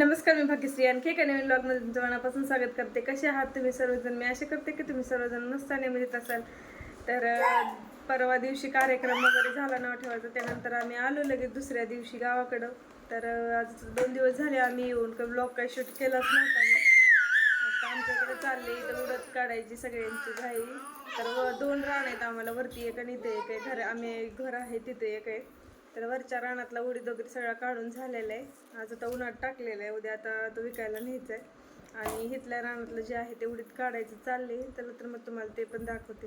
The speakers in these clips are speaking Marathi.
नमस्कार मी भाग्यश्री आणखी एका नवीन ब्लॉगमध्ये तुमच्या मनापासून स्वागत करते. कसे आहात तुम्ही सर्वजण? मी असे करते की तुम्ही सर्वजण मस्त आणि मजेत असाल. तर परवा दिवशी कार्यक्रम वगैरे झाला नाव ठेवायचं त्यानंतर आम्ही आलो लगेच दुसऱ्या दिवशी गावाकडं. तर आज दोन दिवस झाले आम्ही येऊन का ब्लॉग काही शूट केलाच नव्हता आता आमच्याकडे चालले इथं उडत काढायची सगळ्यांची घाई. तर व दोन रान आहेत आम्हाला वरती एक आणि इथे एक आहे. घर आम्ही घर आहे तिथे एक आहे. तर वरच्या रानातला उडीद वगैरे सगळा काढून झालेला आहे. आज आता उन्हात टाकलेला आहे. उद्या आता तो विकायला न्यायचा आहे. आणि इथल्या रानातलं जे आहे ते उडीद काढायचं चालले तर तर मग तुम्हाला ते पण दाखवते.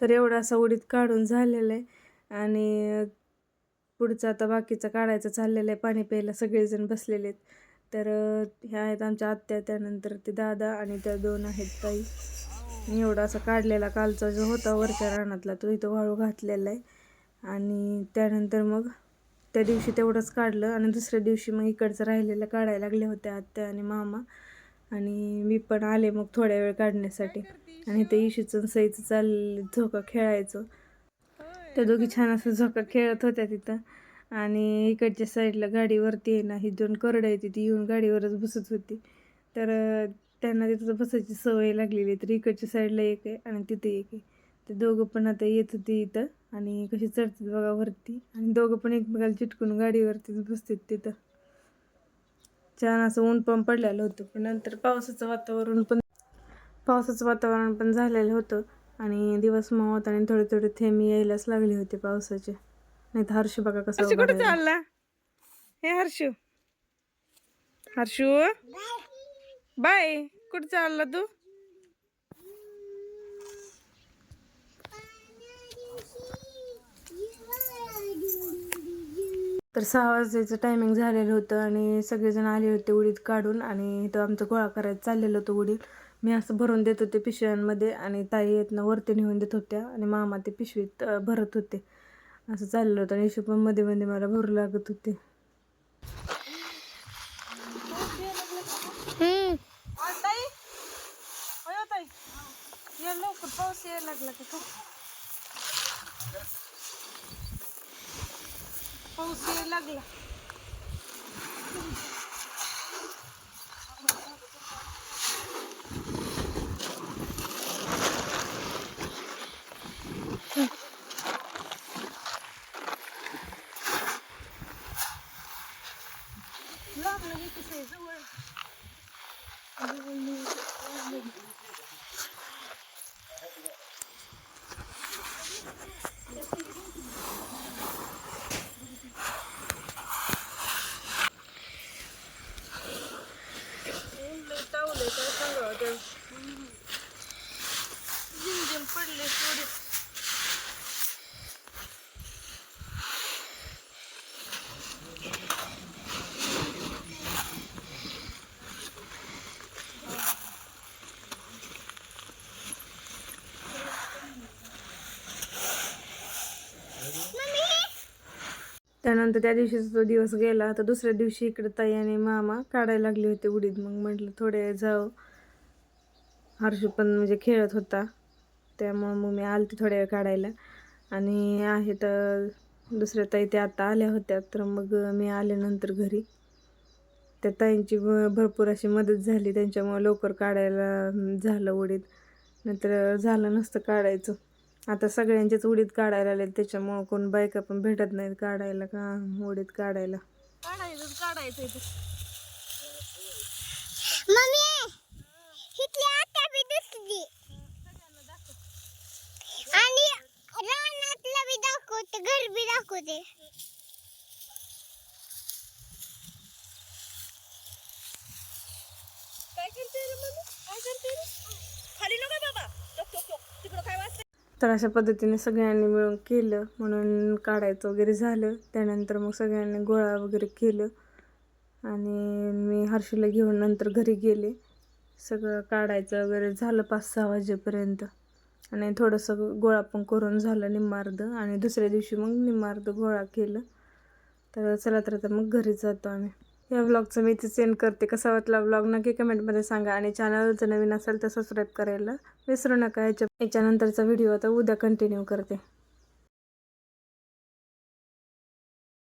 तर एवढा असा उडीद काढून झालेला आहे. आणि पुढचं आता बाकीचं काढायचं चाललेलं आहे. पाणी प्यायला सगळेजण बसलेले आहेत. तर ह्या आहेत आमच्या आत्या त्यानंतर ते दादा आणि त्या दोन आहेत ताई. एवढा असा काढलेला कालचा जो होता वरच्या रानातला तो इथं वाळू घातलेला आहे. आणि त्यानंतर मग त्या दिवशी तेवढंच काढलं आणि दुसऱ्या दिवशी मग इकडचं राहिलेलं काढायला लागले होते आत्या आणि मामा. आणि मी पण आले मग थोड्या वेळ काढण्यासाठी. आणि ते इशूचं सईचं चालले झोका खेळायचं. त्या दोघी छान असं झोका खेळत होत्या तिथं. आणि इकडच्या साईडला गाडीवरती आहे ना ही दोन करडं आहे ती येऊन गाडीवरच बसत होती. तर त्यांना तिथं बसायची सवय लागलेली तर इकडच्या साईडला एक आहे आणि तिथे एक आहे. ते दोघं पण आता येत होते इथं आणि कशी चढतात बघा वरती. आणि दोघं पण एकमेकाला चिटकून गाडीवरतीच बसतात तिथं. छान असं ऊन पण पडलेलं होतं पण नंतर पावसाचं वातावरण पण पावसाचं वातावरण पण झालेलं होतं आणि दिवस मावत आणि थोडे थोडे थेंब यायलाच लागले होते पावसाचे. नाही तर हर्षू बघा कसं राहिला. चालला? हे हर्षू. हर्षू? बाय. कुठं चालला तू? तर सहा वाजायचं टायमिंग झालेलं होतं आणि सगळेजण आले होते उडीद काढून आणि इथं आमचं गोळा करायचं चाललेलं होतं उडीद. मी असं भरून देत होते पिशव्यांमध्ये आणि ताई येतनं वरती नेऊन देत होत्या आणि मामा ते पिशवीत भरत होते. असं चाललं होतं आणि हिशोबमध्ये मध्ये मला भरू लागत होते. लवकर पाऊस यायला लागला का पाऊस यायला लागला लागलं की कसं त्यानंतर त्या दिवशीचा तो दिवस गेला तर दुसऱ्या दिवशी इकडे ताई आणि मामा काढायला लागले होते उडीत मग म्हटलं थोडे वेळ जाऊ हर्षू पण म्हणजे खेळत होता त्यामुळं मग मी आलते थोड्या वेळ काढायला. आणि आहे तर दुसऱ्या ताई त्या आता आल्या होत्या तर मग मी आल्यानंतर घरी. त्या ताईंची भरपूर अशी मदत झाली त्यांच्यामुळे लवकर काढायला झालं उडीत नंतर झालं नसतं काढायचं. आता सगळ्यांचेच उडीद काढायला आले त्याच्यामुळं कोण बायका पण भेटत नाहीत काढायला का उडीद काढायला? काढायचं काढायचं इथं मम्मी इथली आत्या बी दिसली. आणि रानातलं बी दाखवते घर बी दाखवते. काय करते रे मम्मी? काय करते रे? खाली नको बाबा. टक टक टक. तिकडं काय वाजतंय? तर अशा पद्धतीने सगळ्यांनी मिळून केलं. म्हणून काढायचं वगैरे झालं. त्यानंतर मग सगळ्यांनी गोळा वगैरे केलं. आणि मी हर्षीला घेऊन नंतर घरी गेले. सगळं काढायचं वगैरे झालं पाच सहा वाजेपर्यंत. आणि थोडंसं गोळा पण करून झालं निम्मार्ध. आणि दुसऱ्या दिवशी मग निम्मार्ध गोळा केलं. तर चला तर आता मग घरी जातो आम्ही. या व्लॉगचं मी इथे सेंड करते. कसा वाटला व्लॉग नक्की कमेंटमध्ये सांगा. आणि चॅनल जर नवीन असेल तर सबस्क्राईब करायला विसरू नका. याच्या याच्यानंतरचा व्हिडिओ आता उद्या कंटिन्यू करते.